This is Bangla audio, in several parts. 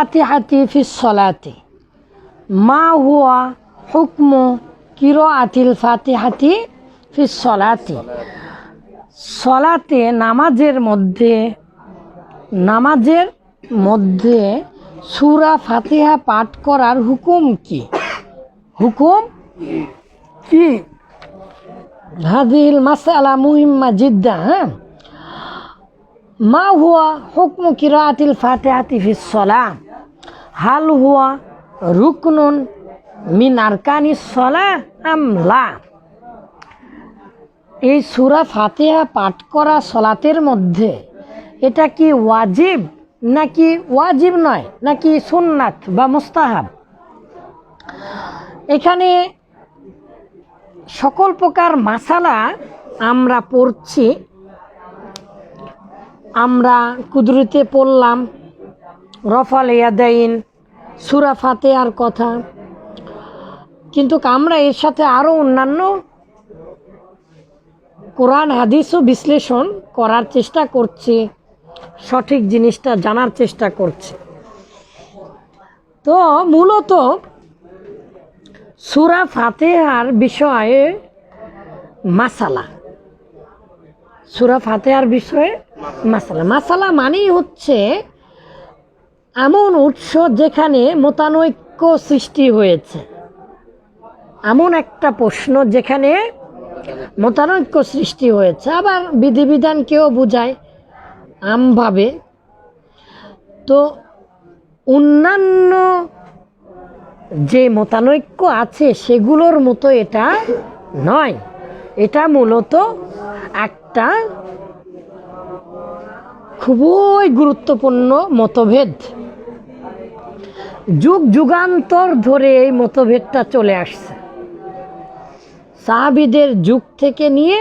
ফাতিহাতি ফি সলাতি মা হুয়া হুকমু কিরো আতিল ফাতিহাতি ফি সলাতি সলাতে নামাজের মধ্যে নামাজের মধ্যে সুরা ফাতিহা পাঠ করার হুকুম কি? হুকুম কি? হাজিল মাসালা মুহিম্মা জিদ্দা হ্যাঁ? মা হুয়া হুকমু কিরাতিল ফাতিহাতি ফিস সলাম হাল হুয়া রুকনুন মিনারকানি সলা আমলা। এই সুরা ফাতিহা পাঠ করা সলাতের মধ্যে এটা কি ওয়াজিব নাকি ওয়াজিব নয়, নাকি সুন্নাত বা মুস্তাহাব? এখানে সকল প্রকার মাসালা আমরা পড়ছি, আমরা কুদরতে পড়লাম রফাল ইয়াদাইন, সুরা ফাতেহার কথা। কিন্তু আমরা এর সাথে আরও অন্যান্য কোরআন, হাদিসও বিশ্লেষণ করার চেষ্টা করছি, সঠিক জিনিসটা জানার চেষ্টা করছি। তো মূলত সুরা ফাতেহার বিষয়ে মাসালা। সুরা ফাতেহার বিষয়ে মাসালা। মাসালা মানেই হচ্ছে এমন উৎস যেখানে মতানৈক্য সৃষ্টি হয়েছে। এমন একটা প্রশ্ন যেখানে মতানৈক্য সৃষ্টি হয়েছে। আবার বিধিবিধানকেও বোঝায় আমভাবে। তো অন্যান্য যে মতানৈক্য আছে, সেগুলোর মতো এটা নয়। এটা মূলত একটা খুবই গুরুত্বপূর্ণ মতভেদ। যুগ যুগান্তর ধরে এই মতভেদটা চলে আসছে। সাহাবিদের যুগ থেকে নিয়ে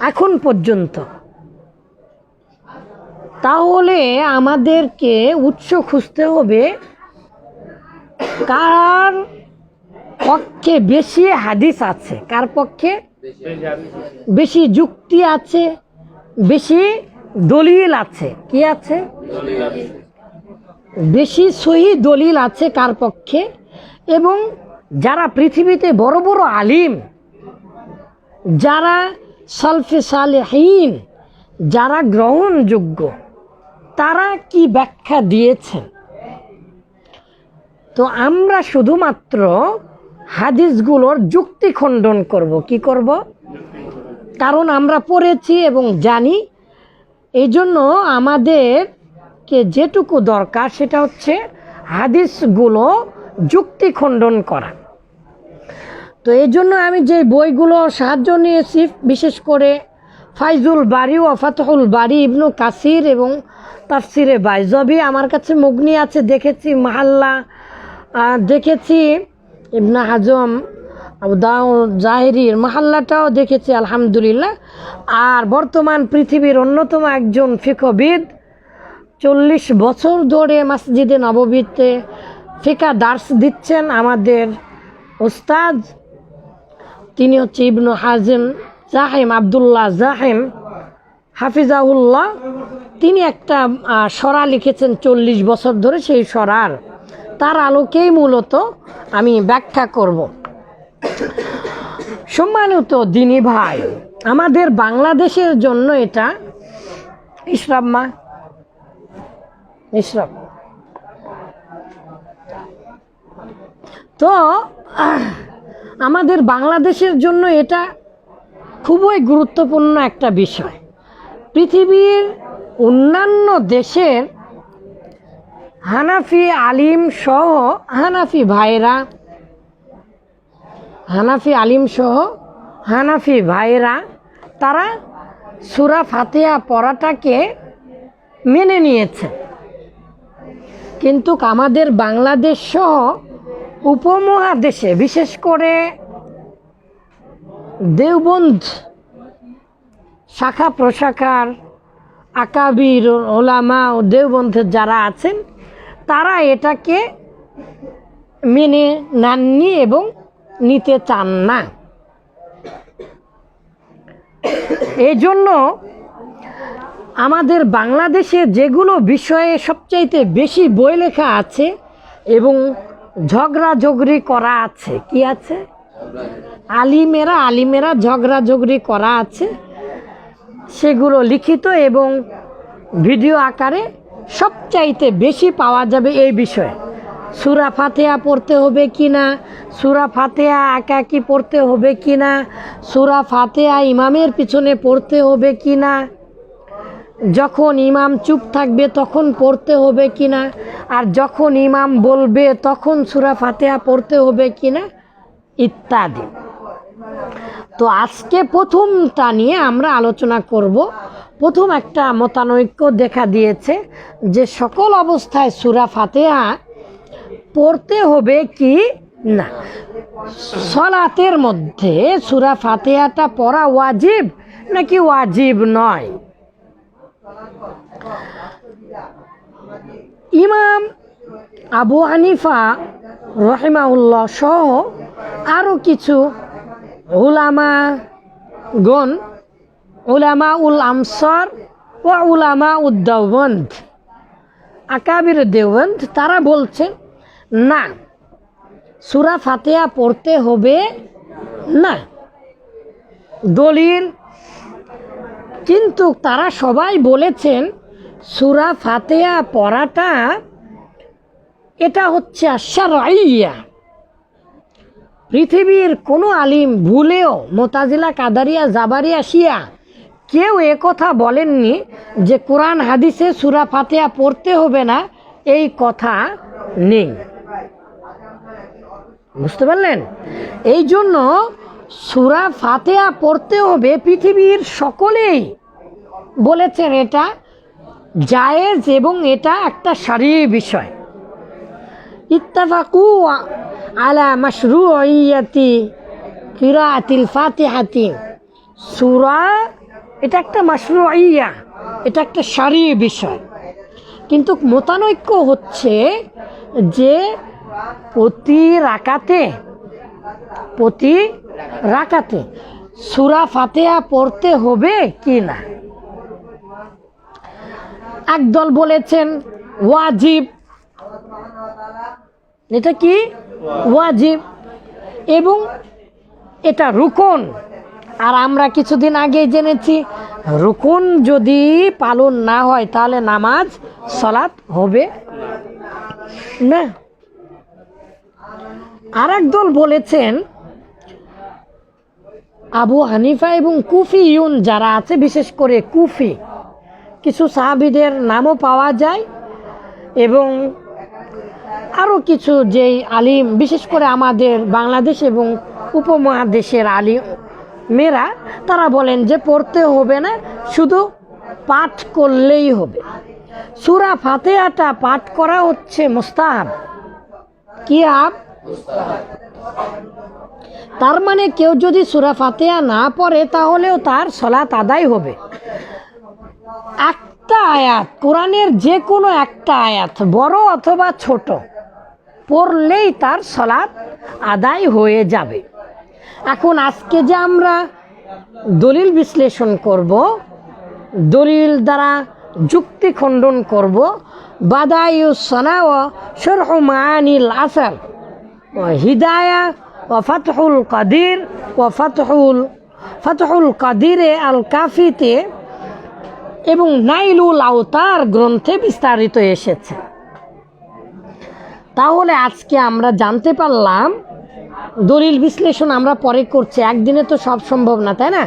এখন পর্যন্ত। তাহলে আমাদেরকে উৎস খুঁজতে হবে কার পক্ষে বেশি হাদিস আছে কার পক্ষে বেশি যুক্তি আছে বেশি দলিল আছে। কি আছে? বেশি সহি দলিল আছে কার পক্ষে? এবং যারা পৃথিবীতে বড় বড় আলিম, যারা সলফে সালেহীন, যারা গ্রহণযোগ্য, তারা কি ব্যাখ্যা দিয়েছেন? তো আমরা শুধুমাত্র হাদিসগুলোর যুক্তি খণ্ডন করব। কি করব? কারণ আমরা পড়েছি এবং জানি। এই জন্য আমাদেরকে যেটুকু দরকার সেটা হচ্ছে হাদিসগুলো যুক্তি খণ্ডন করা। তো এই জন্য আমি যে বইগুলো সাহায্য নিয়েছি, বিশেষ করে ফাইজুল বাড়ি ও ফাতহুল বাড়ি ইবনু কাসির এবং তাফসিরে বাইজবি, আমার কাছে মগ্নি আছে, দেখেছি মাহাল্লা দেখেছি ইবনা হাজম দাও জাহেরির মাহাল্লাটাও দেখেছি, আলহামদুলিল্লাহ। আর বর্তমান পৃথিবীর অন্যতম একজন ফিকবিদ চল্লিশ বছর ধরে মসজিদে নববীতে ফিকা দার্স দিচ্ছেন আমাদের ওস্তাদ। তিনি হচ্ছে ইবনু হাজিম জাহেম, আবদুল্লাহ জাহেম হাফিজাউল্লাহ তিনি একটা সরা লিখেছেন চল্লিশ বছর ধরে সেই সরার। তার আলোকেই মূলত আমি ব্যাখ্যা করব। সম্মানিত দিনী ভাই, আমাদের বাংলাদেশের জন্য এটা ইসরাব মা। ইসরাব তো, আমাদের বাংলাদেশের জন্য এটা খুবই গুরুত্বপূর্ণ একটা বিষয়। পৃথিবীর অন্যান্য দেশের হানাফি আলিম সহ হানাফি ভাইরা হানাফি আলিম সহ হানাফি ভাইরা তারা সুরা ফাতিহা পড়াটাকে মেনে নিয়েছে। কিন্তু আমাদের বাংলাদেশ সহ উপমহাদেশে, বিশেষ করে দেওবন্ধ শাখা প্রশাখার আকাবির, ওলামা ও দেওবন্ধের যারা আছেন, তারা এটাকে মেনে নেননি এবং নিতে চান না। এই জন্য আমাদের বাংলাদেশে যেগুলো বিষয়ে সবচাইতে বেশি বই লেখা আছে এবং ঝগড়া ঝগড়াঝগড়ি করা আছে, কি আছে? আলিমেরা আলিমেরা ঝগড়াঝগড়ি করা আছে। সেগুলো লিখিত এবং ভিডিও আকারে সবচাইতে বেশি পাওয়া যাবে এই বিষয়ে। সুরা ফাতেহা পড়তে হবে কি না? সুরা ফাতেহা একাকি পড়তে হবে কি না? সুরা ফাতেহা ইমামের পিছনে পড়তে হবে কি না? যখন ইমাম চুপ থাকবে তখন পড়তে হবে কি না? আর যখন ইমাম বলবে তখন সুরা ফাতেহা পড়তে হবে কি না? ইত্যাদি। তো আজকে প্রথমটা নিয়ে আমরা আলোচনা করব। প্রথম একটা মতানৈক্য দেখা দিয়েছে যে সকল অবস্থায় সুরা ফাতেহা পড়তে হবে কি না? সলাতের মধ্যে সুরা ফাতেহাটা পড়া ওয়াজিব নাকি ওয়াজিব নয়? ইমাম আবু হানিফা রহিমাউল্লাহ সহ আরও কিছু উলামা গণ উলামা উল আমসর ও উলামা উদ্দাবন্ধ আকাবির দেওবন্ধ তারা বলছেন না। সুরা ফাতেহা পড়তে হবে না। দলিল। কিন্তু তারা সবাই বলেছেন, সুরা ফাতেহা পড়াটা এটা হচ্ছে আশার আইয়া পৃথিবীর কোনো আলিম ভুলেও মোতাজিলা, কাদারিয়া, জাবারিয়া, শিয়া কেউ কথা বলেননি যে কোরআন, হাদিসে সুরা ফাতেহা পড়তে হবে না, এই কথা নেই। বুঝতে পারলেন? এই জন্য সুরা ফাতেহা পড়তে হবে পৃথিবীর সকলেই। বলেছেন এটা জায়েজ এবং এটা একটা সারি বিষয়। ইত্তাফাকু আলা মাশরুইয়াতি কিরাআতিল ফাতিহাতি। সুরা এটা একটা মাশরুইয়া, এটা একটা সারি বিষয়। কিন্তু মতানৈক্য হচ্ছে যে প্রতি রাকাতে প্রতি রাকাতে সুরা ফাতেহা পড়তে হবে কি না? একদল বলেছেন, ওয়াজিব। এটা কি? ওয়াজিব। এবং এটা রুকন। আর আমরা কিছুদিন আগে জেনেছি, রুকন যদি পালন না হয়, তাহলে নামাজ সলাৎ হবে না। আর দল বলেছেন, আবু হানিফা এবং কুফি ইউন যারা আছে, বিশেষ করে কুফি, কিছু সাহাবিদের নামও পাওয়া যায় এবং আরও কিছু যেই আলিম, বিশেষ করে আমাদের বাংলাদেশ এবং উপমহাদেশের আলিম মেয়েরা তারা বলেন যে পড়তে হবে না, শুধু পাঠ করলেই হবে। সুরা ফাতেহাটা পাঠ করা হচ্ছে মুস্তাহাব। কি আব? তার মানে কেউ যদি সুরা ফাতেহা না পড়ে, তাহলেও তার সলাত আদায় হবে। একটা আয়াত, কোরআনের যে কোনো একটা আয়াত, বড় অথবা ছোট, পড়লেই তার সলাৎ আদায় হয়ে যাবে। এখন আজকে যে আমরা দলিল বিশ্লেষণ করব, দলিল দ্বারা যুক্তি খণ্ডন করব বাদায়ু সনা ও আসার হিদায়া ও ফাতহুল কাদির ও ফাতহুল ফাতহুল কাদিরে আল কাফিতে এবং নাইলুল আওতার গ্রন্থে বিস্তারিত এসেছে। তাহলে আজকে আমরা জানতে পারলাম, দলিল বিশ্লেষণ আমরা পরে করছি, একদিনে তো সব সম্ভব না, তাই না?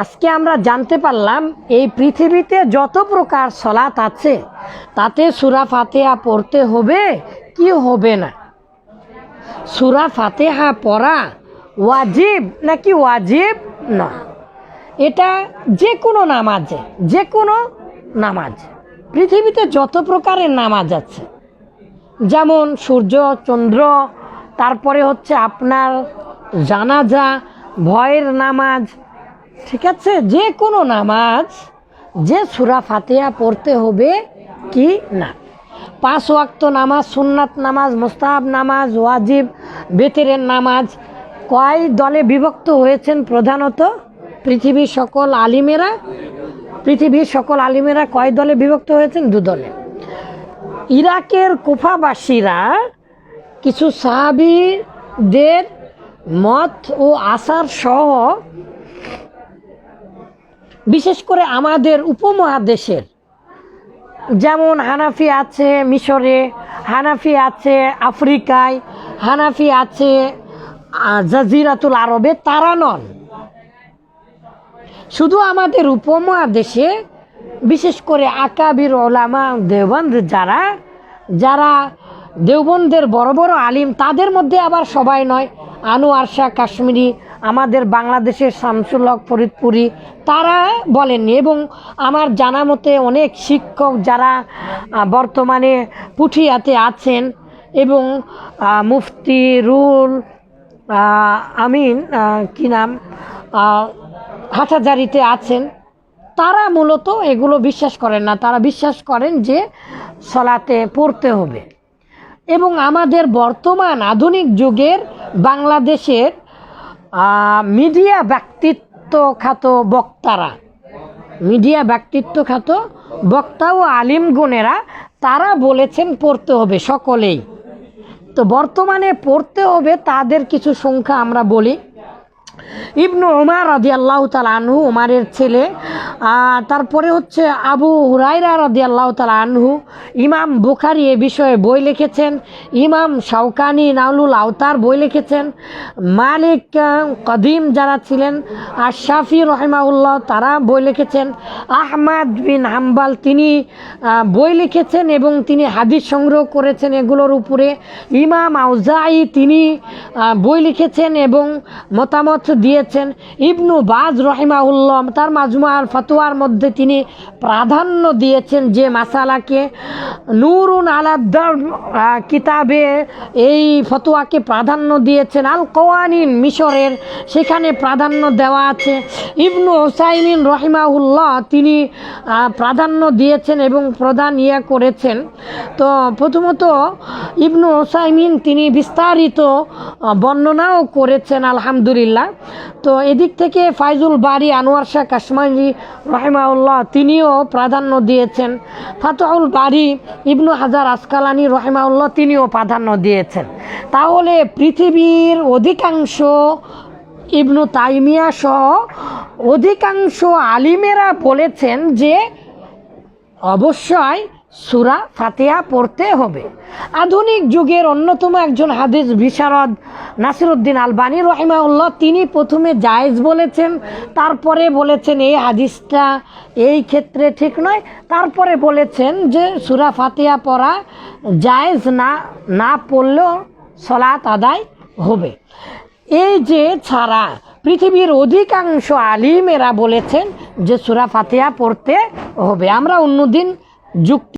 আজকে আমরা জানতে পারলাম, এই পৃথিবীতে যত প্রকার সলাত আছে, তাতে সুরা ফাতেহা পড়তে হবে, কি হবে না? সুরা ফাতেহা পড়া ওয়াজিব নাকি ওয়াজিব? না। এটা যে কোনো নামাজে যে কোনো নামাজ। পৃথিবীতে যত প্রকারের নামাজ আছে, যেমন সূর্য, চন্দ্র, তারপরে হচ্ছে আপনার জানাজা, ভয়ের নামাজ, ঠিক আছে? যে কোনো নামাজ যে সুরা ফাতিহা পড়তে হবে কি না? পাঁচ ওয়াক্ত নামাজ, সুন্নাত নামাজ, মোস্তাহাব নামাজ, ওয়াজিব, বেতেরের নামাজ। কয় দলে বিভক্ত হয়েছেন প্রধানত? পৃথিবীর সকল আলিমেরা? পৃথিবীর সকল আলিমেরা কয় দলে বিভক্ত হয়েছেন? দু দলে। ইরাকের কুফাবাসীরা কিছু সাহাবিদের মত ও আসার সহ, বিশেষ করে আমাদের উপমহাদেশের যেমন হানাফি আছে মিশরে, হানাফি আছে আফ্রিকায়, হানাফি আছে জাজিরাতুল আরবে, তারা নন। শুধু আমাদের উপমহাদেশে, বিশেষ করে আকাবির ওলামা দেওবন্দ যারা যারা দেওবন্দের বড় বড় আলিম, তাদের মধ্যে আবার সবাই নয়। আনোয়ার শাহ কাশ্মীরি আমাদের বাংলাদেশের শামসুল হক ফরিদপুরি তারা বলেননি এবং আমার জানা মতে অনেক শিক্ষক যারা বর্তমানে পুঠিয়াতে আছেন এবং মুফতি রুল আমিন কি নাম আহ, হাটাজারিতে আছেন তারা মূলত এগুলো বিশ্বাস করেন না। তারা বিশ্বাস করেন যে সলাতে পড়তে হবে। এবং আমাদের বর্তমান আধুনিক যুগের বাংলাদেশের মিডিয়া ব্যক্তিত্ব খ্যাত বক্তারা, মিডিয়া ব্যক্তিত্ব খ্যাত বক্তা ও আলিম গুণেরা, তারা বলেছেন পড়তে হবে সকলেই। তো বর্তমানে পড়তে হবে, তাদের কিছু সংখ্যা আমরা বলি। ইবনু উমার রাদি আল্লাহ আনহু, উমারের ছেলে। তারপরে হচ্ছে আবু হুরাইরা রাদি আল্লাহ আনহু। ইমাম বুখারি এ বিষয়ে বই লিখেছেন। ইমাম শাওকানি নাউলুল আওতার বই লিখেছেন। মালিক কদিম যারা ছিলেন, আর শাফি রহমাউল্লাহ তারা বই লিখেছেন। আহমাদ বিন হাম্বাল তিনি বই লিখেছেন এবং তিনি হাদিস সংগ্রহ করেছেন এগুলোর উপরে। ইমাম আউজাই তিনি বই লিখেছেন এবং মতামত দিয়েছেন ইবনু বাজ রহিমাউল্লাহ তার মাজমুয়ার ফতোয়ার মধ্যে তিনি প্রাধান্য দিয়েছেন যে মাসালাকে নুরুন আলাদ্দার কিতাবে এই ফতোয়াকে প্রাধান্য দিয়েছেন। আল কোয়ানিন মিশরের সেখানে প্রাধান্য দেওয়া আছে। ইবনু হোসাইমিন রহিমাউল্লাহ তিনি প্রাধান্য দিয়েছেন এবং প্রদান ইয়ে করেছেন। তো প্রথমত ইবনু হোসাইমিন তিনি বিস্তারিত বর্ণনাও করেছেন, আলহামদুলিল্লাহ। তো এদিক থেকে ফাইজুল বাড়ি আনোয়ার শাহ কাশ্মীরি রহেমাউল্লাহ তিনিও প্রাধান্য দিয়েছেন। ফাতহুল বাড়ি ইবনু হাজার আসকালানি রহেমাউল্লাহ তিনিও প্রাধান্য দিয়েছেন। তাহলে পৃথিবীর অধিকাংশ ইবনু তাইমিয়া সহ অধিকাংশ আলিমেরা বলেছেন যে, অবশ্যই সুরা ফাতেহা পড়তে হবে। আধুনিক যুগের অন্যতম একজন হাদিস বিশারদ নাসিরুদ্দিন আলবানী রহিমাউল্লাহ তিনি প্রথমে জায়েজ বলেছেন, তারপরে বলেছেন এই হাদিসটা এই ক্ষেত্রে ঠিক নয়, তারপরে বলেছেন যে সুরা ফাতিহা পড়া জায়েজ না না পড়লেও সলাত আদায় হবে। এই যে ছাড়া পৃথিবীর অধিকাংশ আলিমেরা বলেছেন যে সুরা ফাতিহা পড়তে হবে। আমরা অন্যদিন যুক্তি